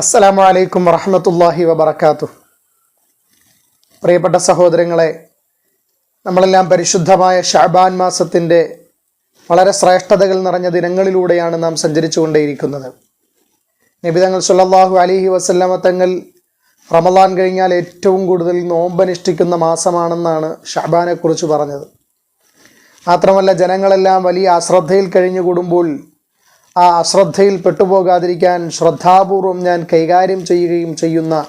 അസ്സലാമു അലൈക്കും വറഹമത്തല്ലാഹി വബർക്കാത്തു പ്രിയപ്പെട്ട സഹോദരങ്ങളെ നമ്മളെല്ലാം പരിശുദ്ധമായ ഷാബാൻ മാസത്തിന്റെ വളരെ ശ്രേഷ്ഠതകൾ നിറഞ്ഞ ദിനങ്ങളിലൂടെയാണ് നാം സഞ്ചരിച്ചുകൊണ്ടേയിരിക്കുന്നത്. നിബിതങ്ങൾ സുല്ലാഹു അലിഹി വസല്ലമ തങ്ങൾ റമദാൻ കഴിഞ്ഞാൽ ഏറ്റവും കൂടുതൽ നോമ്പനുഷ്ഠിക്കുന്ന മാസമാണെന്നാണ് ഷാബാനെക്കുറിച്ച് പറഞ്ഞത്. മാത്രമല്ല ജനങ്ങളെല്ലാം വലിയ അശ്രദ്ധയിൽ കഴിഞ്ഞുകൂടുമ്പോൾ ആ അശ്രദ്ധയിൽ പെട്ടുപോകാതിരിക്കാൻ ശ്രദ്ധാപൂർവം ഞാൻ കൈകാര്യം ചെയ്യുകയും ചെയ്യുന്ന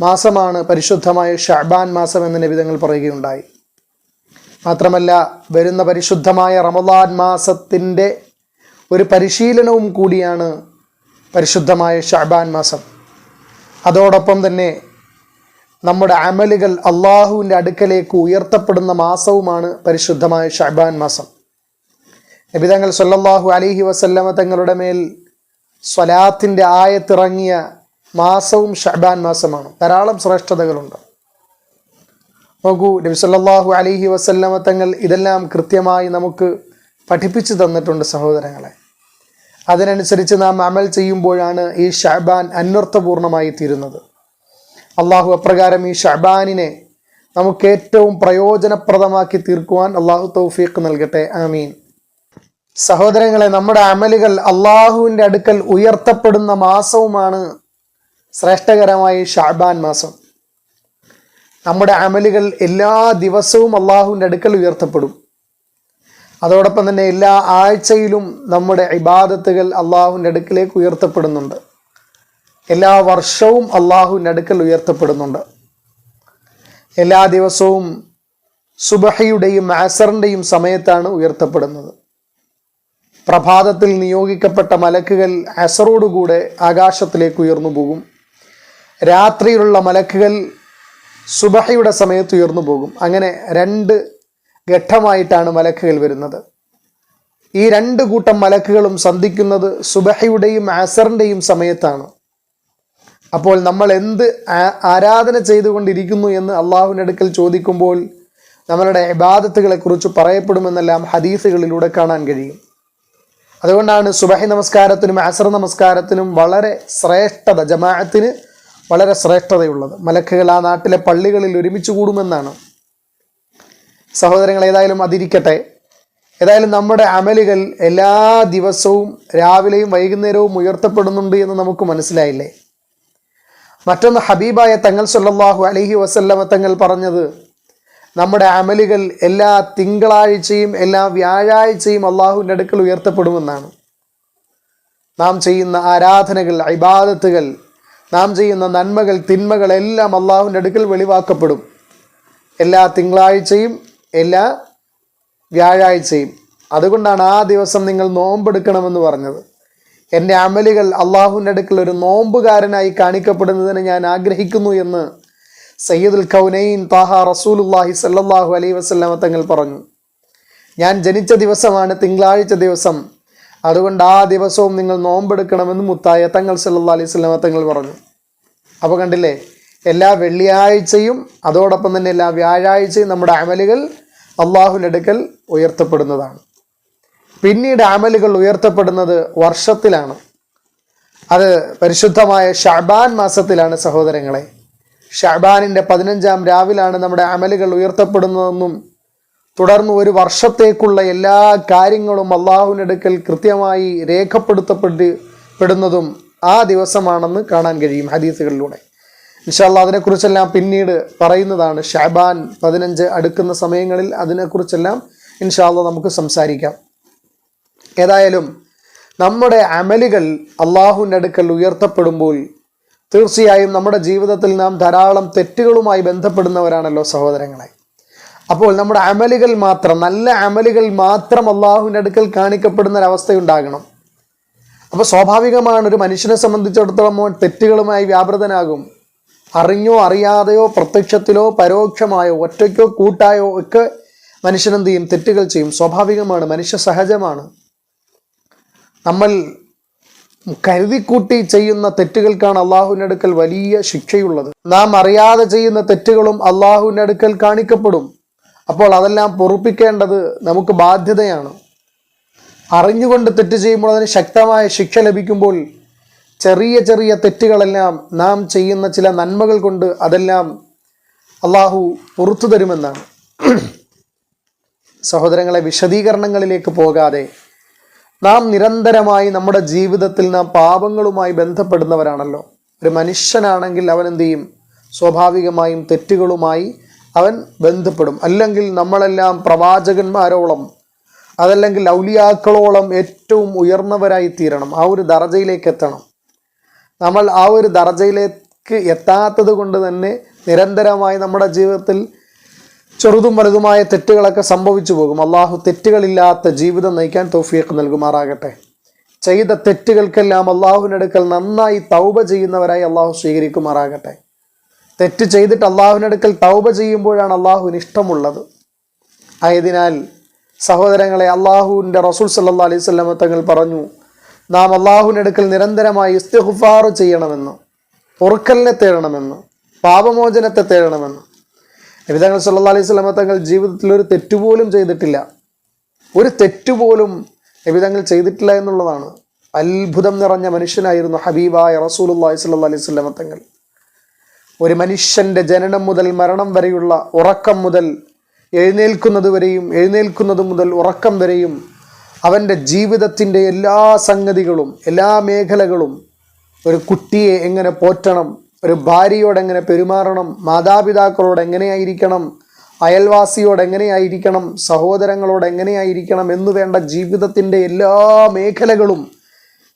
മാസമാണ് പരിശുദ്ധമായ ഷഹബാൻ മാസം എന്ന് നിബിധങ്ങൾ പറയുകയുണ്ടായി. മാത്രമല്ല വരുന്ന പരിശുദ്ധമായ റമദാൻ മാസത്തിന്റെ ഒരു പരിശീലനവും കൂടിയാണ് പരിശുദ്ധമായ ഷഹബാൻ മാസം. അതോടൊപ്പം തന്നെ നമ്മുടെ അമലുകൾ അള്ളാഹുവിന്റെ അടുക്കലേക്ക് ഉയർത്തപ്പെടുന്ന മാസവുമാണ് പരിശുദ്ധമായ ഷഹബാൻ മാസം. നബിതങ്ങൾ സല്ലല്ലാഹു അലിഹി വസല്ലമ തങ്ങളുടെ മേൽ സ്വലാത്തിന്റെ ആയത്തിറങ്ങിയ മാസവും ഷഅബാൻ മാസമാണ്. ധാരാളം ശ്രേഷ്ഠതകളുണ്ട്. നോക്കൂ നബി സല്ലാഹു അലിഹി വസല്ലമ തങ്ങൾ ഇതെല്ലാം കൃത്യമായി നമുക്ക് പഠിപ്പിച്ചു തന്നിട്ടുണ്ട് സഹോദരങ്ങളെ. അതിനനുസരിച്ച് നാം അമൽ ചെയ്യുമ്പോഴാണ് ഈ ഷഅബാൻ അന്വർത്ഥപൂർണമായി തീരുന്നത്. അള്ളാഹു അപ്രകാരം ഈ ഷഹബാനിനെ നമുക്ക് ഏറ്റവും പ്രയോജനപ്രദമാക്കി തീർക്കുവാൻ അള്ളാഹു തൗഫീഖ് നൽകട്ടെ. ആമീൻ. സഹോദരങ്ങളെ നമ്മുടെ അമലുകൾ അള്ളാഹുവിന്റെ അടുക്കൽ ഉയർത്തപ്പെടുന്ന മാസവുമാണ് ശ്രേഷ്ഠകരമായ ഷാബാൻ മാസം. നമ്മുടെ അമലുകൾ എല്ലാ ദിവസവും അള്ളാഹുവിന്റെ അടുക്കൽ ഉയർത്തപ്പെടും. അതോടൊപ്പം തന്നെ എല്ലാ ആഴ്ചയിലും നമ്മുടെ ഇബാദത്തുകൾ അള്ളാഹുവിന്റെ അടുക്കിലേക്ക് ഉയർത്തപ്പെടുന്നുണ്ട്. എല്ലാ വർഷവും അള്ളാഹുവിന്റെ അടുക്കൽ ഉയർത്തപ്പെടുന്നുണ്ട്. എല്ലാ ദിവസവും സുബഹയുടെയും ആസറിന്റെയും സമയത്താണ് ഉയർത്തപ്പെടുന്നത്. പ്രഭാതത്തിൽ നിയോഗിക്കപ്പെട്ട മലക്കുകൾ അസറോടുകൂടെ ആകാശത്തിലേക്ക് ഉയർന്നു പോകും. രാത്രിയിലുള്ള മലക്കുകൾ സുബഹയുടെ സമയത്ത് ഉയർന്നു പോകും. അങ്ങനെ രണ്ട് ഘട്ടമായിട്ടാണ് മലക്കുകൾ വരുന്നത്. ഈ രണ്ട് കൂട്ടം മലക്കുകളും സന്ധിക്കുന്നത് സുബഹയുടെയും അസറിന്റെയും സമയത്താണ്. അപ്പോൾ നമ്മൾ എന്ത് ആരാധന ചെയ്തുകൊണ്ടിരിക്കുന്നു എന്ന് അള്ളാഹുവിന്റെ അടുക്കൽ ചോദിക്കുമ്പോൾ നമ്മളുടെ ഇബാദത്തുകളെക്കുറിച്ച് പറയപ്പെടുമെന്നെല്ലാം ഹദീസുകളിലൂടെ കാണാൻ കഴിയും. അതുകൊണ്ടാണ് സുബഹി നമസ്കാരത്തിനും അസർ നമസ്കാരത്തിനും വളരെ ശ്രേഷ്ഠത ജമാഅത്തിന് വളരെ ശ്രേഷ്ഠതയുള്ളത്. മലക്കുകൾ ആ നാട്ടിലെ പള്ളികളിൽ ഒരുമിച്ച് കൂടുമെന്നാണ്. സഹോദരങ്ങൾ ഏതായാലും അതിരിക്കട്ടെ. ഏതായാലും നമ്മുടെ അമലുകൾ എല്ലാ ദിവസവും രാവിലെയും വൈകുന്നേരവും ഉയർത്തപ്പെടുന്നുണ്ട് എന്ന് നമുക്ക് മനസ്സിലായില്ലേ? മറ്റൊന്ന് ഹബീബായ തങ്ങൾ സല്ലാഹു അലഹി വസല്ലമ തങ്ങൾ പറഞ്ഞത് നമ്മുടെ അമലുകൾ എല്ലാ തിങ്കളാഴ്ചയും എല്ലാ വ്യാഴാഴ്ചയും അള്ളാഹുവിന്റെ അടുക്കൽ ഉയർത്തപ്പെടുമെന്നാണ്. നാം ചെയ്യുന്ന ആരാധനകൾ ഇബാദത്തുകൾ നാം ചെയ്യുന്ന നന്മകൾ തിന്മകൾ എല്ലാം അള്ളാഹുവിന്റെ അടുക്കൽ വെളിവാക്കപ്പെടും. എല്ലാ തിങ്കളാഴ്ചയും എല്ലാ വ്യാഴാഴ്ചയും. അതുകൊണ്ടാണ് ആ ദിവസം നിങ്ങൾ നോമ്പെടുക്കണമെന്ന് പറഞ്ഞത്. എന്റെ അമലുകൾ അള്ളാഹുവിന്റെ അടുക്കൽ ഒരു നോമ്പുകാരനായി കാണിക്കപ്പെടുന്നതിന് ഞാൻ ആഗ്രഹിക്കുന്നു എന്ന് സയ്യിദുൽ കൗനൈൻ താഹ റസൂലുല്ലാഹി സല്ലാഹു അലൈ വസല്ലമ തങ്ങൾ പറഞ്ഞു ഞാൻ ജനിച്ച ദിവസമാണ് തിങ്കളാഴ്ച ദിവസം. അതുകൊണ്ട് ആ ദിവസവും നിങ്ങൾ നോമ്പെടുക്കണമെന്ന് മുത്തായ തങ്ങൾ സല്ലാ അലൈഹി വസല്ലമ തങ്ങൾ പറഞ്ഞു. അപ്പോൾ കണ്ടില്ലേ എല്ലാ വെള്ളിയാഴ്ചയും അതോടൊപ്പം തന്നെ എല്ലാ വ്യാഴാഴ്ചയും നമ്മുടെ അമലുകൾ അള്ളാഹുവിന്റെ അടുക്കൽ ഉയർത്തപ്പെടുന്നതാണ്. പിന്നീട് അമലുകൾ ഉയർത്തപ്പെടുന്നത് വർഷത്തിലാണ്. അത് പരിശുദ്ധമായ ഷാബാൻ മാസത്തിലാണ് സഹോദരങ്ങളെ. ഷാബാനിന്റെ പതിനഞ്ചാം രാവിലാണ് നമ്മുടെ അമലുകൾ ഉയർത്തപ്പെടുന്നതെന്നും തുടർന്ന് ഒരു വർഷത്തേക്കുള്ള എല്ലാ കാര്യങ്ങളും അള്ളാഹുവിനടുക്കൽ കൃത്യമായി രേഖപ്പെടുത്തപ്പെട്ട് പെടുന്നതും ആ ദിവസമാണെന്ന് കാണാൻ കഴിയും ഹദീസുകളിലൂടെ. ഇൻഷാല്ല അതിനെക്കുറിച്ചെല്ലാം പിന്നീട് പറയുന്നതാണ് ഷാബാൻ പതിനഞ്ച് അടുക്കുന്ന സമയങ്ങളിൽ അതിനെക്കുറിച്ചെല്ലാം ഇൻഷാല്ല നമുക്ക് സംസാരിക്കാം. ഏതായാലും നമ്മുടെ അമലുകൾ അള്ളാഹുവിന്റെ അടുക്കൽ ഉയർത്തപ്പെടുമ്പോൾ തീർച്ചയായും നമ്മുടെ ജീവിതത്തിൽ നാം ധാരാളം തെറ്റുകളുമായി ബന്ധപ്പെടുന്നവരാണല്ലോ സഹോദരങ്ങളെ. അപ്പോൾ നമ്മുടെ അമലുകൾ മാത്രം നല്ല അമലുകൾ മാത്രം അള്ളാഹുവിന്റെ അടുക്കൽ കാണിക്കപ്പെടുന്ന ഒരവസ്ഥയുണ്ടാകണം അപ്പോൾ സ്വാഭാവികമാണ് ഒരു മനുഷ്യനെ സംബന്ധിച്ചിടത്തോളം തെറ്റുകളുമായി വ്യാപൃതനാകും. അറിഞ്ഞോ അറിയാതെയോ പ്രത്യക്ഷത്തിലോ പരോക്ഷമായോ ഒറ്റയ്ക്കോ കൂട്ടായോ ഒക്കെ മനുഷ്യനെന്ത് ചെയ്യും? തെറ്റുകൾ ചെയ്യും. സ്വാഭാവികമാണ് മനുഷ്യ സഹജമാണ്. നമ്മൾ കരുതിക്കൂട്ടി ചെയ്യുന്ന തെറ്റുകൾക്കാണ് അള്ളാഹുവിന്റെ അടുക്കൽ വലിയ ശിക്ഷയുള്ളത്. നാം അറിയാതെ ചെയ്യുന്ന തെറ്റുകളും അള്ളാഹുവിന്റെ അടുക്കൽ കാണിക്കപ്പെടും. അപ്പോൾ അതെല്ലാം പൊറുപ്പിക്കേണ്ടത് നമുക്ക് ബാധ്യതയാണ്. അറിഞ്ഞുകൊണ്ട് തെറ്റ് ചെയ്യുമ്പോൾ അതിന് ശക്തമായ ശിക്ഷ ലഭിക്കുമ്പോൾ ചെറിയ ചെറിയ തെറ്റുകളെല്ലാം നാം ചെയ്യുന്ന ചില നന്മകൾ കൊണ്ട് അതെല്ലാം അള്ളാഹു പുറത്തു തരുമെന്നാണ്. സഹോദരങ്ങളെ വിശദീകരണങ്ങളിലേക്ക് പോകാതെ നാം നിരന്തരമായി നമ്മുടെ ജീവിതത്തിൽ നാം പാപങ്ങളുമായി ബന്ധപ്പെടുന്നവരാണല്ലോ. ഒരു മനുഷ്യനാണെങ്കിൽ അവൻ എന്ത് ചെയ്യും? സ്വാഭാവികമായും തെറ്റുകളുമായി അവൻ ബന്ധപ്പെടും. അല്ലെങ്കിൽ നമ്മളെല്ലാം പ്രവാചകന്മാരോളം അതല്ലെങ്കിൽ ഔലിയാക്കളോളം ഏറ്റവും ഉയർന്നവരായി തീരണം. ആ ഒരു ദർജയിലേക്ക് എത്തണം. നമ്മൾ ആ ഒരു ദർജയിലേക്ക് എത്താത്തത് കൊണ്ട് തന്നെ നിരന്തരമായി നമ്മുടെ ജീവിതത്തിൽ ചെറുതും വലുതുമായ തെറ്റുകളൊക്കെ സംഭവിച്ചു പോകും. അള്ളാഹു തെറ്റുകളില്ലാത്ത ജീവിതം നയിക്കാൻ തൗഫീഖ് നൽകുമാറാകട്ടെ. ചെയ്ത തെറ്റുകൾക്കെല്ലാം അള്ളാഹുവിനടുക്കൽ നന്നായി തൗബ ചെയ്യുന്നവരായി അള്ളാഹു സ്വീകരിക്കുമാറാകട്ടെ. തെറ്റ് ചെയ്തിട്ട് അള്ളാഹുവിനടുക്കൽ തൗബ ചെയ്യുമ്പോഴാണ് അള്ളാഹുവിന് ഇഷ്ടമുള്ളത്. ആയതിനാൽ സഹോദരങ്ങളെ അള്ളാഹുവിന്റെ റസൂൽ സല്ലാ അലൈഹി സ്വലമ തങ്ങൾ പറഞ്ഞു നാം അള്ളാഹുവിനടുക്കൽ നിരന്തരമായി ഇസ്തിഗ്ഫാർ ചെയ്യണമെന്ന് പൊറുക്കലിനെ തേടണമെന്ന് പാപമോചനത്തെ തേടണമെന്ന് നബിതങ്ങൾ സല്ലാ അലൈഹി സ്വലമ തങ്ങൾ ജീവിതത്തിൽ ഒരു തെറ്റുപോലും ചെയ്തിട്ടില്ല. ഒരു തെറ്റുപോലും നബിതങ്ങൾ ചെയ്തിട്ടില്ല എന്നുള്ളതാണ്. അത്ഭുതം നിറഞ്ഞ മനുഷ്യനായിരുന്നു ഹബീബായ റസൂലുല്ലാഹി സ്വല്ലല്ലാഹി അലൈഹി സ്വലമ തങ്ങൾ. ഒരു മനുഷ്യന്റെ ജനനം മുതൽ മരണം വരെയുള്ള ഉറക്കം മുതൽ എഴുന്നേൽക്കുന്നത് വരെയും എഴുന്നേൽക്കുന്നത് മുതൽ ഉറക്കം വരെയും അവന്റെ ജീവിതത്തിന്റെ എല്ലാ സംഗതികളും എല്ലാ മേഖലകളും ഒരു കുട്ടിയെ എങ്ങനെ പോറ്റണം ഒരു ഭാര്യയോട് എങ്ങനെ പെരുമാറണം? മാതാപിതാക്കളോട് എങ്ങനെയായിരിക്കണം? അയൽവാസിയോട് എങ്ങനെയായിരിക്കണം സഹോദരങ്ങളോട് എങ്ങനെയായിരിക്കണം എന്നു വേണ്ട ജീവിതത്തിന്റെ എല്ലാ മേഖലകളും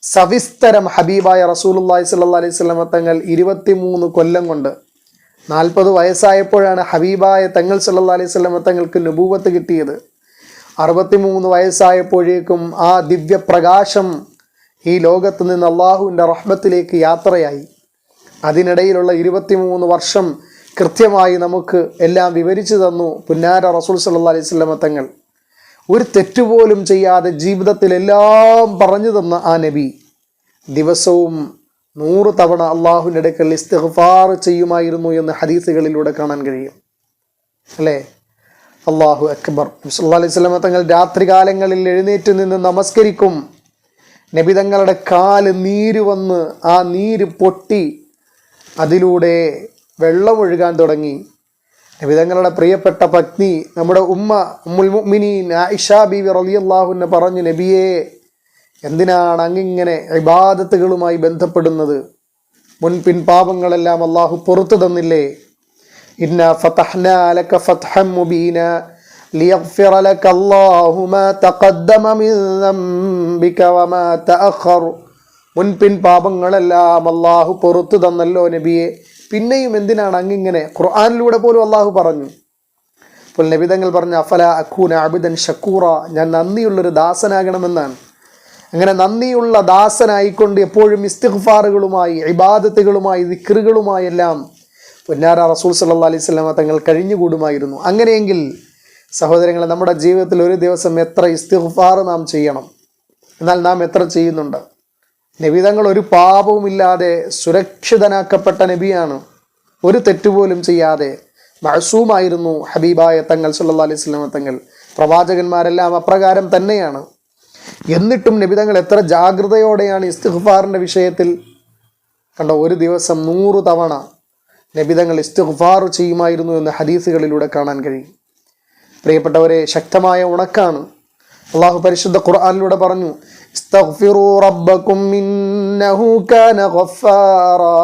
സവിസ്തരം ഹബീബായ റസൂലുല്ലാഹി സ്വല്ലല്ലാഹി അലൈഹി വസല്ലമ തങ്ങൾ ഇരുപത്തിമൂന്ന് കൊല്ലം കൊണ്ട് നാൽപ്പത് വയസ്സായപ്പോഴാണ് ഹബീബായ തങ്ങൾ സല്ലാ അലൈഹി വസല്ലമ തങ്ങൾക്ക് നുപൂവത്ത് കിട്ടിയത്. അറുപത്തിമൂന്ന് വയസ്സായപ്പോഴേക്കും ആ ദിവ്യപ്രകാശം ഈ ലോകത്ത് നിന്ന് അള്ളാഹുവിന്റെ റഹ്മത്തിലേക്ക് യാത്രയായി. അതിനിടയിലുള്ള ഇരുപത്തിമൂന്ന് വർഷം കൃത്യമായി നമുക്ക് എല്ലാം വിവരിച്ചു തന്നു പുന്നാര റസൂൽ സല്ലാ അലൈഹി വസല്ലമ തങ്ങൾ. ഒരു തെറ്റുപോലും ചെയ്യാതെ ജീവിതത്തിൽ എല്ലാം പറഞ്ഞു തന്ന ആ നബി. ദിവസവും നൂറ് തവണ അള്ളാഹുവിന്റെ അടുക്കൽ ഇസ്തിഗ്ഫാർ ചെയ്യുമായിരുന്നു എന്ന് ഹദീസുകളിലൂടെ കാണാൻ കഴിയും. അല്ലേ? അള്ളാഹു അക്ബർ. സല്ലാ അലൈഹി സ്വലമ തങ്ങൾ രാത്രികാലങ്ങളിൽ എഴുന്നേറ്റ് നിന്ന് നമസ്കരിക്കും. നബി തങ്ങളുടെ കാൽ നീര് വന്ന് ആ നീര് പൊട്ടി അതിലൂടെ വെള്ളമൊഴുകാൻ തുടങ്ങി. നബിതങ്ങളുടെ പ്രിയപ്പെട്ട പത്നി നമ്മുടെ ഉമ്മ ഉമ്മുൽ മുഅ്മിനീൻ ആയിഷ ബീവി റളിയല്ലാഹുവിനെ പറഞ്ഞു നബിയെ എന്തിനാണ് അങ്ങിങ്ങനെ ഇബാദത്തുകളുമായി ബന്ധപ്പെടുന്നത്? മുൻപിൻ പാപങ്ങളെല്ലാം അള്ളാഹു പുറത്തു തന്നില്ലേ? ഇന്ന ഫതഹ്ന ലക ലിയഗ്ഫിറ ലക അല്ലാഹു മാ തഖദ്ദമ മിൻ ദംബിക വമാ മുൻപിൻ പാപങ്ങളെല്ലാം അള്ളാഹു പുറത്തു തന്നല്ലോ നബിയെ. പിന്നെയും എന്തിനാണ് അങ്ങിങ്ങനെ? ഖുർആാനിലൂടെ പോലും അള്ളാഹു പറഞ്ഞു. അപ്പോൾ നബിതങ്ങൾ പറഞ്ഞു അഫല അഖൂന അബിദൻ ഷക്കൂറ. ഞാൻ നന്ദിയുള്ളൊരു ദാസനാകണമെന്നാണ്. അങ്ങനെ നന്ദിയുള്ള ദാസനായിക്കൊണ്ട് എപ്പോഴും ഇസ്തിഗ്ഫാറുകളുമായി ഇബാദത്തുകളുമായി ദിക്റുകളുമായി എല്ലാം പൊന്നാര റസൂൽ സല്ലാ അലൈഹി സ്വലാമ തങ്ങൾ കഴിഞ്ഞുകൂടുമായിരുന്നു. അങ്ങനെയെങ്കിൽ സഹോദരങ്ങളെ നമ്മുടെ ജീവിതത്തിൽ ഒരു ദിവസം എത്ര ഇസ്തിഗ്ഫാർ നാം ചെയ്യണം? എന്നാൽ നാം എത്ര ചെയ്യുന്നുണ്ട്? നബിതങ്ങൾ ഒരു പാപവുമില്ലാതെ സുരക്ഷിതനാക്കപ്പെട്ട നബിയാണ്. ഒരു തെറ്റുപോലും ചെയ്യാതെ മഴസൂമായിരുന്നു ഹബീബായ തങ്ങൾ സല്ലാ അലൈഹി സ്വലമ തങ്ങൾ. പ്രവാചകന്മാരെല്ലാം അപ്രകാരം തന്നെയാണ്. എന്നിട്ടും നബിതങ്ങൾ എത്ര ജാഗ്രതയോടെയാണ് ഇസ്തിഗ്ഫാറിന്റെ വിഷയത്തിൽ കണ്ടോ ഒരു ദിവസം നൂറ് തവണ നബിതങ്ങൾ ഇസ്തിഗ്ഫാർ ചെയ്യുമായിരുന്നു എന്ന് ഹദീസുകളിലൂടെ കാണാൻ കഴിയും. പ്രിയപ്പെട്ടവരെ ശക്തമായ ഉണക്കാണ്. അള്ളാഹു പരിശുദ്ധ ഖുർആാനിലൂടെ പറഞ്ഞു استغفروا ربكم إنه كان غفارا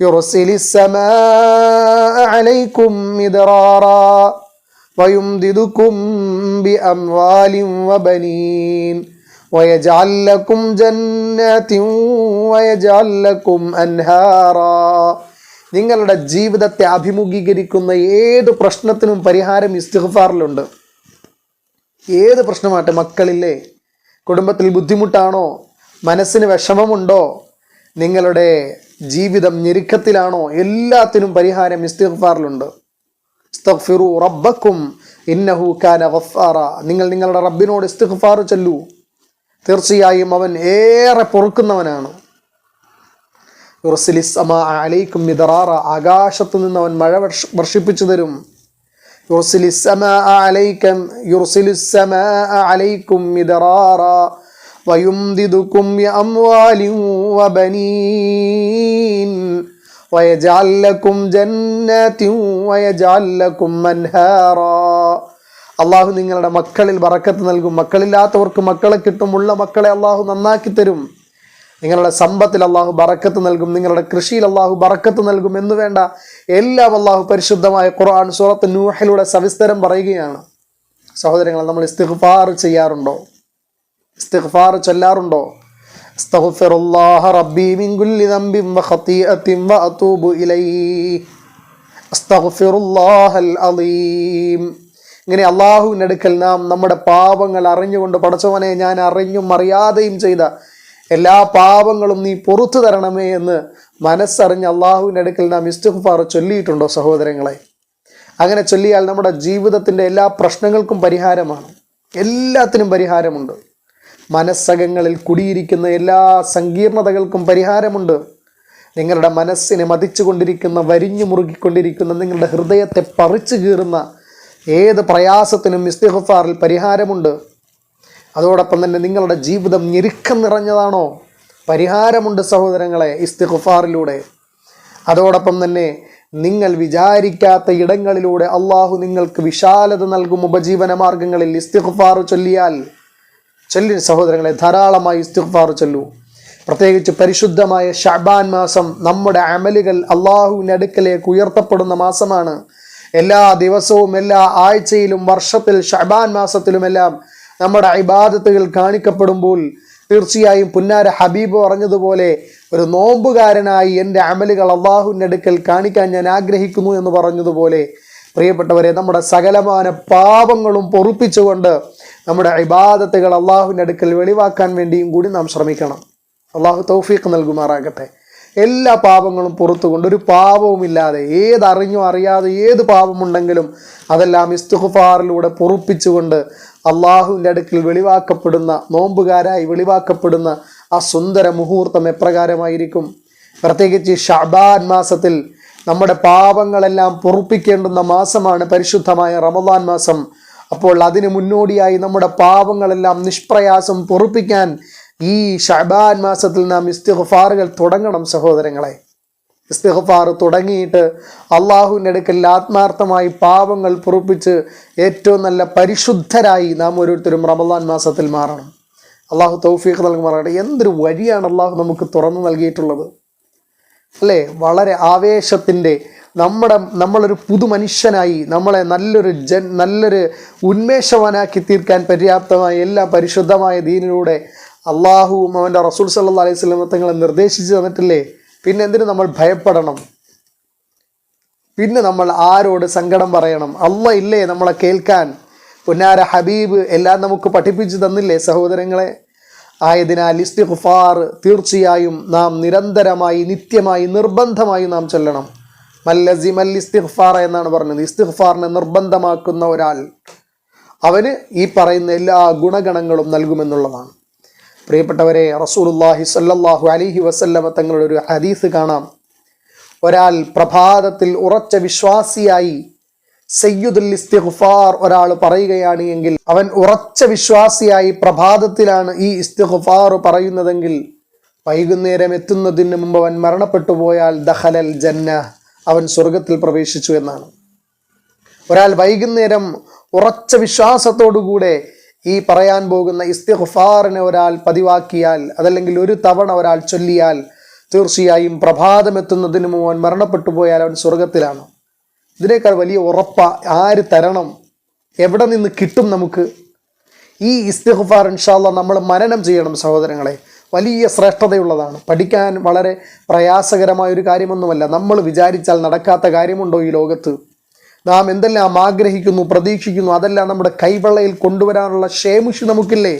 يرسل السماء عليكم مدرارا ويمددكم بأموال وبنين ويجعل لكم جنات ويجعل لكم أنهارا നിങ്ങളുടെ ജീവിതത്തെ അഭിമുഖീകരിക്കുന്ന ഏത് പ്രശ്നത്തിനും പരിഹാരം ഇസ്തിഗ്ഫാറിലുണ്ട് ഏത് പ്രശ്നമാട്ടെ മക്കളില്ലേ കുടുംബത്തിൽ ബുദ്ധിമുട്ടാണോ? മനസ്സിന് വിഷമമുണ്ടോ? നിങ്ങളുടെ ജീവിതം ഞെരുക്കത്തിലാണോ? എല്ലാത്തിനും പരിഹാരം ഇസ്തിഗ്ഫാറിലുണ്ട്. ഇസ്തഗ്ഫിറു റബ്ബക്കും ഇന്നഹു കാന ഗഫാറ. നിങ്ങൾ നിങ്ങളുടെ റബ്ബിനോട് ഇസ്തിഗ്ഫാർ ചൊല്ലൂ. തീർച്ചയായും അവൻ ഏറെ പൊറുക്കുന്നവനാണ്. അലൈക്കും ആകാശത്തു നിന്ന് അവൻ മഴ വർഷ- വർഷിപ്പിച്ചു തരും. يرسل السماء عليكم يرسل السماء عليكم مدرارا ويمددكم بأموال وبنين ويجعل لكم جنات ويجعل لكم أنهارا അള്ളാഹു നിങ്ങളുടെ മക്കളിൽ ബറക്കത്ത് നൽകും മക്കളില്ലാത്തവർക്ക് മക്കളെ കിട്ടും ഉള്ള മക്കളെ അള്ളാഹു നന്നാക്കി തരും നിങ്ങളുടെ സമ്പത്തിൽ അള്ളാഹു ബറക്കത്ത് നൽകും നിങ്ങളുടെ കൃഷിയിൽ അള്ളാഹു ബറക്കത്ത് നൽകും എന്ന് വേണ്ട എല്ലാം അള്ളാഹു പരിശുദ്ധമായ ഖുർആൻ സൂറത്ത് നൂഹലൂടെ സവിസ്തരം പറയുകയാണ്. സഹോദരങ്ങൾ നമ്മൾ ഇസ്തിഗ്ഫാർ ചെയ്യാറുണ്ടോ? ഇസ്തിഗ്ഫാർ ചൊല്ലാറുണ്ടോ? അസ്തഗ്ഫിറുല്ലാഹ മിൻ കുല്ലി വ വഅതൂബു ഇലൈഹി അസ്തഗ്ഫിറുല്ലാഹൽ ഇങ്ങനെ അള്ളാഹുവിന്റെ അടുക്കൽ നാം നമ്മുടെ പാപങ്ങൾ അറിഞ്ഞുകൊണ്ട് പടച്ചവനെ ഞാൻ അറിഞ്ഞും അറിയാതെയും ചെയ്ത എല്ലാ പാപങ്ങളും നീ പുറത്തു തരണമേ എന്ന് മനസ്സറിഞ്ഞ് അള്ളാഹുവിന്റെ അടുക്കൽ നാം ഇസ്തിഗ്ഫാർ ചൊല്ലിയിട്ടുണ്ടോ സഹോദരങ്ങളെ? അങ്ങനെ ചൊല്ലിയാൽ നമ്മുടെ ജീവിതത്തിന്റെ എല്ലാ പ്രശ്നങ്ങൾക്കും പരിഹാരമാണ്. എല്ലാത്തിനും പരിഹാരമുണ്ട്. മനസ്സകങ്ങളിൽ കുടിയിരിക്കുന്ന എല്ലാ സങ്കീർണതകൾക്കും പരിഹാരമുണ്ട്. നിങ്ങളുടെ മനസ്സിനെ മതിച്ചുകൊണ്ടിരിക്കുന്ന വരിഞ്ഞു മുറുകിക്കൊണ്ടിരിക്കുന്ന നിങ്ങളുടെ ഹൃദയത്തെ പറിച്ചു കീറുന്ന ഏത് പ്രയാസത്തിനും ഇസ്തിഹുഫാറിൽ പരിഹാരമുണ്ട്. അതോടൊപ്പം തന്നെ നിങ്ങളുടെ ജീവിതം ഞെരുക്കം നിറഞ്ഞതാണോ? പരിഹാരമുണ്ട് സഹോദരങ്ങളെ ഇസ്തിഖുഫാറിലൂടെ അതോടൊപ്പം തന്നെ നിങ്ങൾ വിചാരിക്കാത്ത ഇടങ്ങളിലൂടെ അള്ളാഹു നിങ്ങൾക്ക് വിശാലത നൽകും ഉപജീവന മാർഗങ്ങളിൽ ഇസ്തിഖുഫാർ ചൊല്ലിയാൽ. ചൊല്ലി സഹോദരങ്ങളെ ധാരാളമായി ഇസ്തിഖുഫാർ ചൊല്ലൂ. പ്രത്യേകിച്ച് പരിശുദ്ധമായ ഷാബാൻ മാസം നമ്മുടെ അമലുകൾ അള്ളാഹുവിന്റെ അടുക്കലേക്ക് ഉയർത്തപ്പെടുന്ന മാസമാണ്. എല്ലാ ദിവസവും എല്ലാ ആഴ്ചയിലും വർഷത്തിൽ ഷാബാൻ മാസത്തിലുമെല്ലാം നമ്മുടെ ഇബാദത്തുകൾ കാണിക്കപ്പെടുമ്പോൾ തീർച്ചയായും പുന്നാര ഹബീബ് പറഞ്ഞതുപോലെ ഒരു നോമ്പുകാരനായി എന്റെ അമലുകൾ അള്ളാഹുവിന്റെ അടുക്കൽ കാണിക്കാൻ ഞാൻ ആഗ്രഹിക്കുന്നു എന്ന് പറഞ്ഞതുപോലെ പ്രിയപ്പെട്ടവരെ നമ്മുടെ സകലമാന പാപങ്ങളും പൊറുപ്പിച്ചുകൊണ്ട് നമ്മുടെ ഇബാദത്തുകൾ അള്ളാഹുവിന്റെ അടുക്കൽ വെളിവാക്കാൻ വേണ്ടിയും കൂടി നാം ശ്രമിക്കണം. അള്ളാഹു തൗഫീഖ് നൽകുമാറാകട്ടെ. എല്ലാ പാപങ്ങളും പുറത്തുകൊണ്ട് ഒരു പാപവുമില്ലാതെ ഏതറിഞ്ഞോ അറിയാതെ ഏത് പാപമുണ്ടെങ്കിലും അതെല്ലാം ഇസ്തുഖുഫാറിലൂടെ പൊറുപ്പിച്ചുകൊണ്ട് അള്ളാഹുവിന്റെ അടുക്കിൽ വെളിവാക്കപ്പെടുന്ന നോമ്പുകാരായി വെളിവാക്കപ്പെടുന്ന ആ സുന്ദര മുഹൂർത്തം എപ്രകാരമായിരിക്കും? പ്രത്യേകിച്ച് ഷാബാൻ മാസത്തിൽ നമ്മുടെ പാപങ്ങളെല്ലാം പൊറുപ്പിക്കേണ്ടുന്ന മാസമാണ് പരിശുദ്ധമായ റമദാൻ മാസം. അപ്പോൾ അതിന് മുന്നോടിയായി നമ്മുടെ പാപങ്ങളെല്ലാം നിഷ്പ്രയാസം പൊറുപ്പിക്കാൻ ഈ ഷബാൻ മാസത്തിൽ നാം ഇസ്തിഗ്ഫാറുകൾ തുടങ്ങണം സഹോദരങ്ങളെ. ഇസ്തിഗ്ഫാർ തുടങ്ങിയിട്ട് അള്ളാഹുവിന്റെ അടുക്കൽ ആത്മാർത്ഥമായി പാപങ്ങൾ പൊറുപ്പിച്ച് ഏറ്റവും നല്ല പരിശുദ്ധരായി നാം ഓരോരുത്തരും റമദാൻ മാസത്തിൽ മാറണം. അള്ളാഹു തൗഫീഖ് നൽകുമാറാണ് എന്തൊരു വഴിയാണ് അള്ളാഹു നമുക്ക് തുറന്നു നൽകിയിട്ടുള്ളത്? അല്ലേ? വളരെ ആവേശത്തിന്റെ നമ്മുടെ നമ്മളൊരു പുതു മനുഷ്യനായി നമ്മളെ നല്ലൊരു ജൻ നല്ലൊരു ഉന്മേഷവാനാക്കി തീർക്കാൻ പര്യാപ്തമായ എല്ലാ പരിശുദ്ധമായ ദീനിലൂടെ അള്ളാഹുവും അവന്റെ റസൂൽ സല്ലാ അലൈഹി സ്വലം തങ്ങളെ നിർദ്ദേശിച്ചു തന്നിട്ടില്ലേ? പിന്നെ എന്തിനു നമ്മൾ ഭയപ്പെടണം? പിന്നെ നമ്മൾ ആരോട് സങ്കടം പറയണം? അല്ല ഇല്ലേ നമ്മളെ കേൾക്കാൻ? പുന്നാര ഹബീബ് എല്ലാം നമുക്ക് പഠിപ്പിച്ചു തന്നില്ലേ സഹോദരങ്ങളെ? ആയതിനാൽ ഇസ്തിഗ്ഫാർ തീർച്ചയായും നാം നിരന്തരമായി നിത്യമായി നിർബന്ധമായി നാം ചൊല്ലണം. മല്ലസിമൽ ഇസ്തിഗ്ഫാർ എന്നാണ് പറഞ്ഞത്. ഇസ്തിഗ്ഫാറിനെ നിർബന്ധമാക്കുന്ന ഒരാൾ അവന് ഈ പറയുന്ന എല്ലാ ഗുണഗണങ്ങളും നൽകുമെന്നുള്ളതാണ്. പ്രിയപ്പെട്ടവരെ റസൂലുല്ലാഹി സല്ലല്ലാഹു അലിഹി വസല്ലമ തങ്ങളുടെ ഒരു ഹദീസ് കാണാം. ഒരാൾ പ്രഭാതത്തിൽ ഉറച്ച വിശ്വാസിയായി സയ്യുദുൽ ഇസ്തിഗ്ഫാർ ഒരാൾ പറയുകയാണ് എങ്കിൽ അവൻ ഉറച്ച വിശ്വാസിയായി പ്രഭാതത്തിലാണ് ഈ ഇസ്തിഗ്ഫാർ പറയുന്നതെങ്കിൽ വൈകുന്നേരം എത്തുന്നതിന് മുമ്പ് അവൻ മരണപ്പെട്ടു പോയാൽ ദഹലൽ ജന്ന അവൻ സ്വർഗത്തിൽ പ്രവേശിച്ചു എന്നാണ്. ഒരാൾ വൈകുന്നേരം ഉറച്ച വിശ്വാസത്തോടുകൂടെ ഈ പറയാൻ പോകുന്ന ഇസ്തിഗ്ഫാറിനെ ഒരാൾ പതിവാക്കിയാൽ അതല്ലെങ്കിൽ ഒരു തവണ ഒരാൾ ചൊല്ലിയാൽ തീർച്ചയായും പ്രഭാതമെത്തുന്നതിന് അവൻ മരണപ്പെട്ടു പോയാൽ അവൻ സ്വർഗത്തിലാണ് ഇതിനേക്കാൾ വലിയ ഉറപ്പ ആര് തരണം? എവിടെ നിന്ന് കിട്ടും നമുക്ക്? ഈ ഇസ്തിഗ്ഫാർ ഇൻഷാല്ല നമ്മൾ മനനം ചെയ്യണം സഹോദരങ്ങളെ. വലിയ ശ്രേഷ്ഠതയുള്ളതാണ്. പഠിക്കാൻ വളരെ പ്രയാസകരമായ ഒരു കാര്യമൊന്നുമല്ല. നമ്മൾ വിചാരിച്ചാൽ നടക്കാത്ത കാര്യമുണ്ടോ ഈ ലോകത്ത്? നാം എന്തെല്ലാം ആഗ്രഹിക്കുന്നു പ്രതീക്ഷിക്കുന്നു അതെല്ലാം നമ്മുടെ കൈവെള്ളയിൽ കൊണ്ടുവരാനുള്ള ക്ഷേമിഷി നമുക്കില്ലേ?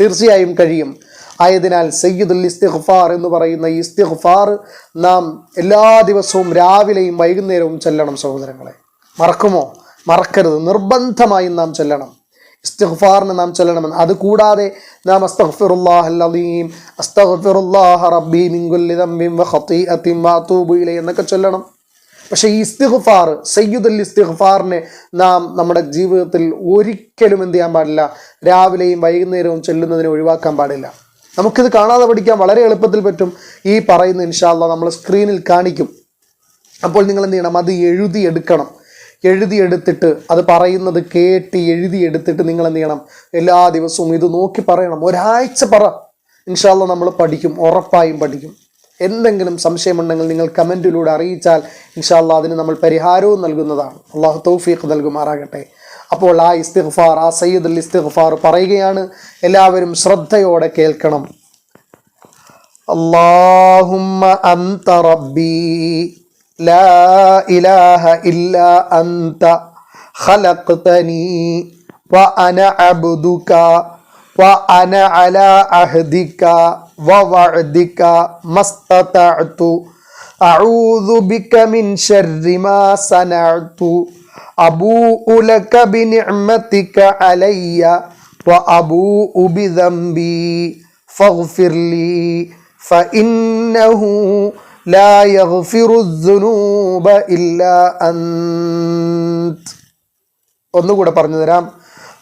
തീർച്ചയായും കഴിയും. ആയതിനാൽ സയ്യിദുൽ ഇസ്തിഗ്ഫാർ എന്ന് പറയുന്ന ഈ ഇസ്തിഗ്ഫാർ നാം എല്ലാ ദിവസവും രാവിലെയും വൈകുന്നേരവും ചെല്ലണം സഹോദരങ്ങളെ. മറക്കുമോ? മറക്കരുത്. നിർബന്ധമായും നാം ചെല്ലണം. ഇസ്തിഗ്ഫാറിന് നാം ചെല്ലണമെന്ന് അതുകൂടാതെ നാം അസ്തഗ്ഫിറുല്ലാഹ് അസ്തഗ്ഫിറുല്ലാഹ റബ്ബി മിൻ വ എന്നൊക്കെ ചൊല്ലണം. പക്ഷേ ഈ ഇസ്തിഗ്ഫാർ സയ്യുദൽ ഇസ്തിഗ്ഫാറിനെ നാം നമ്മുടെ ജീവിതത്തിൽ ഒരിക്കലും എന്ത് ചെയ്യാൻ പാടില്ല രാവിലെയും വൈകുന്നേരവും ചെല്ലുന്നതിനെ ഒഴിവാക്കാൻ പാടില്ല. നമുക്കിത് കാണാതെ പഠിക്കാൻ വളരെ എളുപ്പത്തിൽ പറ്റും. ഈ പറയുന്ന ഇൻഷാല്ല നമ്മൾ സ്ക്രീനിൽ കാണിക്കും. അപ്പോൾ നിങ്ങൾ എന്ത് ചെയ്യണം? അത് എഴുതിയെടുക്കണം എഴുതിയെടുത്തിട്ട് അത് പറയുന്നത് കേട്ട് എഴുതിയെടുത്തിട്ട് നിങ്ങൾ എന്ത് ചെയ്യണം? എല്ലാ ദിവസവും ഇത് നോക്കി പറയണം. ഒരാഴ്ച പറ. ഇൻഷാല്ല നമ്മൾ പഠിക്കും ഉറപ്പായും പഠിക്കും. എന്തെങ്കിലും സംശയമുണ്ടെങ്കിൽ നിങ്ങൾ കമൻറ്റിലൂടെ അറിയിച്ചാൽ ഇൻഷാല്ല അതിന് നമ്മൾ പരിഹാരവും നൽകുന്നതാണ് അള്ളാഹു തൗഫീഖ് നൽകുമാറാകട്ടെ അപ്പോൾ ആ ഇസ്തിഗ്ഫാർ ആ സയ്യിദുൽ ഇസ്തിഗ്ഫാർ പറയുകയാണ് എല്ലാവരും ശ്രദ്ധയോടെ കേൾക്കണം اللهم أنت ربي لا إله إلا أنت خلقتني وأنا عبدك وأنا على عهدك ووعدك ما استطعت أعوذ بك من شر ما صنعت أبوء لك بنعمتك علي وأبوء بذنبي فاغفر لي فإنه لا يغفر الذنوب إلا أنت ഒന്നുകൂടെ പറഞ്ഞു തരാം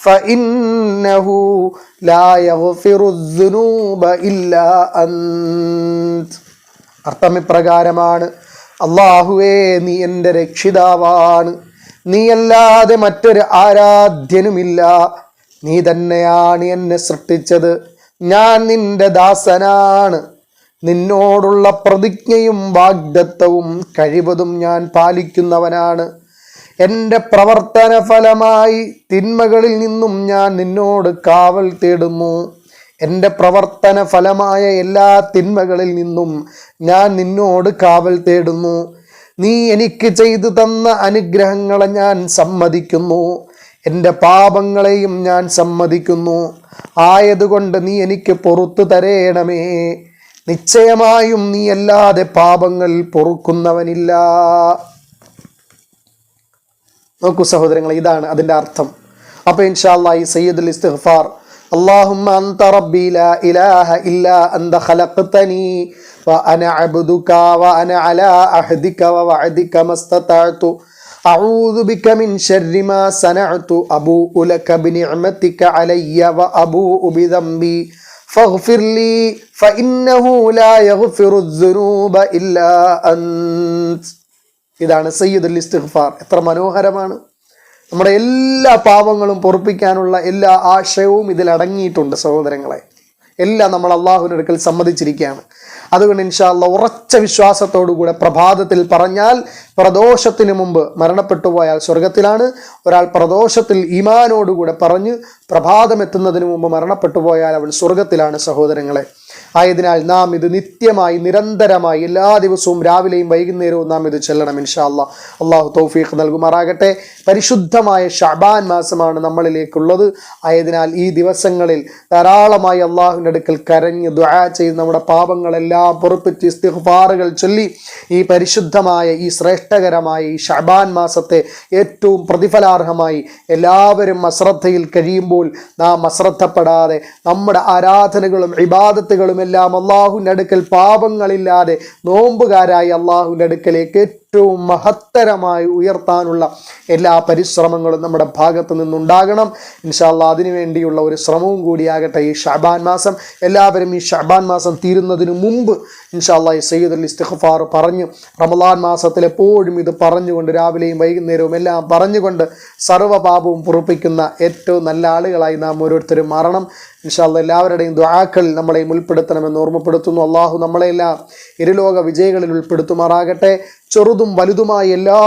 فإنه لا يغفر الذنوب إلا أنت അർത്ഥം ഇപ്രകാരമാണ് അള്ളാഹുവേ നീ എൻ്റെ രക്ഷിതാവാണ് നീയല്ലാതെ മറ്റൊരു ആരാധ്യനുമില്ല നീ തന്നെയാണ് എന്നെ സൃഷ്ടിച്ചത് ഞാൻ നിന്റെ ദാസനാണ് നിന്നോടുള്ള പ്രതിജ്ഞയും വാഗ്ദത്തവും കഴിവതും ഞാൻ പാലിക്കുന്നവനാണ് എന്റെ പ്രവർത്തന ഫലമായി തിന്മകളിൽ നിന്നും ഞാൻ നിന്നോട് കാവൽ തേടുന്നു. എന്റെ പ്രവർത്തന ഫലമായ എല്ലാ തിന്മകളിൽ നിന്നും ഞാൻ നിന്നോട് കാവൽ തേടുന്നു. നീ എനിക്ക് ചെയ്തു തന്ന അനുഗ്രഹങ്ങളെ ഞാൻ സമ്മതിക്കുന്നു. എന്റെ പാപങ്ങളെയും ഞാൻ സമ്മതിക്കുന്നു. ആയതുകൊണ്ട് നീ എനിക്ക് പുറത്തു തരേണമേ. നിശ്ചയമായും നീ അല്ലാതെ പാപങ്ങൾ പൊറുക്കുന്നവനില്ല. നോക്കൂ സഹോദരങ്ങളെ ഇതാണ് അതിൻ്റെ അർത്ഥം അപ്പോൾ ഇൻഷാല്ലാ ഈ സയ്യിദുൽ ഇസ്തിഗ്ഫാർ اللهم أنت ربي لا إله إلا أنت خلقتني وأنا عبدك وأنا على عهدك ووعدك ما استطعت أعوذ بك من شر ما صنعت أبوء لك بنعمتك علي وأبوء بذنبي فاغفر لي فإنه لا يغفر الذنوب إلا أنت ഇതാണ് സയ്യിദുൽ ഇസ്തിഗ്ഫാർ. എത്ര മനോഹരമാണ്. നമ്മുടെ എല്ലാ പാവങ്ങളും പൊറപ്പിക്കാനുള്ള എല്ലാ ആശയവും ഇതിൽ അടങ്ങിയിട്ടുണ്ട് സഹോദരങ്ങളെ. എല്ലാം നമ്മൾ അള്ളാഹുവിനടുക്കൽ സമ്മതിച്ചിരിക്കുകയാണ്. അതുകൊണ്ട് ഇൻഷാല്ല ഉറച്ച വിശ്വാസത്തോടുകൂടെ പ്രഭാതത്തിൽ പറഞ്ഞാൽ പ്രദോഷത്തിന് മുമ്പ് മരണപ്പെട്ടു പോയാൽ സ്വർഗത്തിലാണ് ഒരാൾ പ്രദോഷത്തിൽ ഈമാനോടുകൂടെ പറഞ്ഞ് പ്രഭാതം എത്തുന്നതിന് മുമ്പ് മരണപ്പെട്ടു പോയാൽ അവൻ സ്വർഗത്തിലാണ് സഹോദരങ്ങളെ. ആയതിനാൽ നാം ഇത് നിത്യമായി നിരന്തരമായി എല്ലാ ദിവസവും രാവിലെയും വൈകുന്നേരവും നാം ഇത് ചെല്ലണം ഇൻഷാ അല്ലാ അള്ളാഹു തൗഫീഖ് നൽകുമാറാകട്ടെ. പരിശുദ്ധമായ ഷബാൻ മാസമാണ് നമ്മളിലേക്കുള്ളത്. ആയതിനാൽ ഈ ദിവസങ്ങളിൽ ധാരാളമായി അള്ളാഹുവിന്റെ അടുക്കൽ കരഞ്ഞ് ദുആ ചെയ്ത് നമ്മുടെ പാപങ്ങളെല്ലാം പുറപ്പിച്ച് ഇസ്തിഗ്ഫാറുകൾ ചൊല്ലി ഈ പരിശുദ്ധമായ ഈ ശ്രേഷ്ഠകരമായ ഈ ഷബാൻ മാസത്തെ ഏറ്റവും പ്രതിഫലാർഹമായി എല്ലാവരും അശ്രദ്ധയിൽ കഴിയുമ്പോൾ നാം അശ്രദ്ധപ്പെടാതെ നമ്മുടെ ആരാധനകളും ഇബാദത്തുകളും എല്ലാം അള്ളാഹുവിന്റെ അടുക്കൽ പാപങ്ങളില്ലാതെ നോമ്പുകാരായി അള്ളാഹുവിന്റെ അടുക്കലേക്ക് ഏറ്റവും മഹത്തരമായി ഉയർത്താനുള്ള എല്ലാ പരിശ്രമങ്ങളും നമ്മുടെ ഭാഗത്തു നിന്നുണ്ടാകണം. ഇൻഷാല്ല അതിനുവേണ്ടിയുള്ള ഒരു ശ്രമവും കൂടിയാകട്ടെ ഈ ഷാബാൻ മാസം. എല്ലാവരും ഈ ഷാബാൻ മാസം തീരുന്നതിന് മുമ്പ് ഇൻഷാല്ല ഈ സയ്യിദ് അലി ഇസ്തിഖഫാർ പറഞ്ഞു. റമദാൻ മാസത്തിൽ എപ്പോഴും ഇത് പറഞ്ഞുകൊണ്ട് രാവിലെയും വൈകുന്നേരവും എല്ലാം പറഞ്ഞുകൊണ്ട് സർവപാപവും പൊറുപ്പിക്കുന്ന ഏറ്റവും നല്ല ആളുകളായി നാം ഓരോരുത്തരും മാറണം. ഇൻഷാല്ല എല്ലാവരുടെയും ദ്വാക്കൾ നമ്മളെയും ഉൾപ്പെടുത്തണമെന്ന് ഓർമ്മപ്പെടുത്തുന്നു. അള്ളാഹു നമ്മളെല്ലാം ഇരുലോക വിജയികളിൽ ഉൾപ്പെടുത്തുമാറാകട്ടെ. ചെറുതും വലുതുമായ എല്ലാ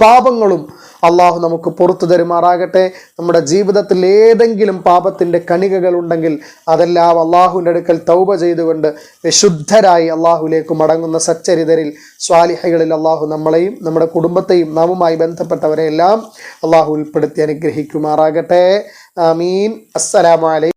പാപങ്ങളും അള്ളാഹു നമുക്ക് പുറത്തു തരുമാറാകട്ടെ. നമ്മുടെ ജീവിതത്തിൽ ഏതെങ്കിലും പാപത്തിന്റെ കണികകൾ ഉണ്ടെങ്കിൽ അതെല്ലാം അള്ളാഹുവിന്റെ അടുക്കൽ തൗബ ചെയ്തുകൊണ്ട് വിശുദ്ധരായി അള്ളാഹുലേക്ക് മടങ്ങുന്ന സച്ചരിതരിൽ സ്വാലിഹകളിൽ അള്ളാഹു നമ്മളെയും നമ്മുടെ കുടുംബത്തെയും നാമുമായി ബന്ധപ്പെട്ടവരെല്ലാം അള്ളാഹു ഉൾപ്പെടുത്തി അനുഗ്രഹിക്കുമാറാകട്ടെ. ആമീൻ. അസ്സലാമലൈക്കും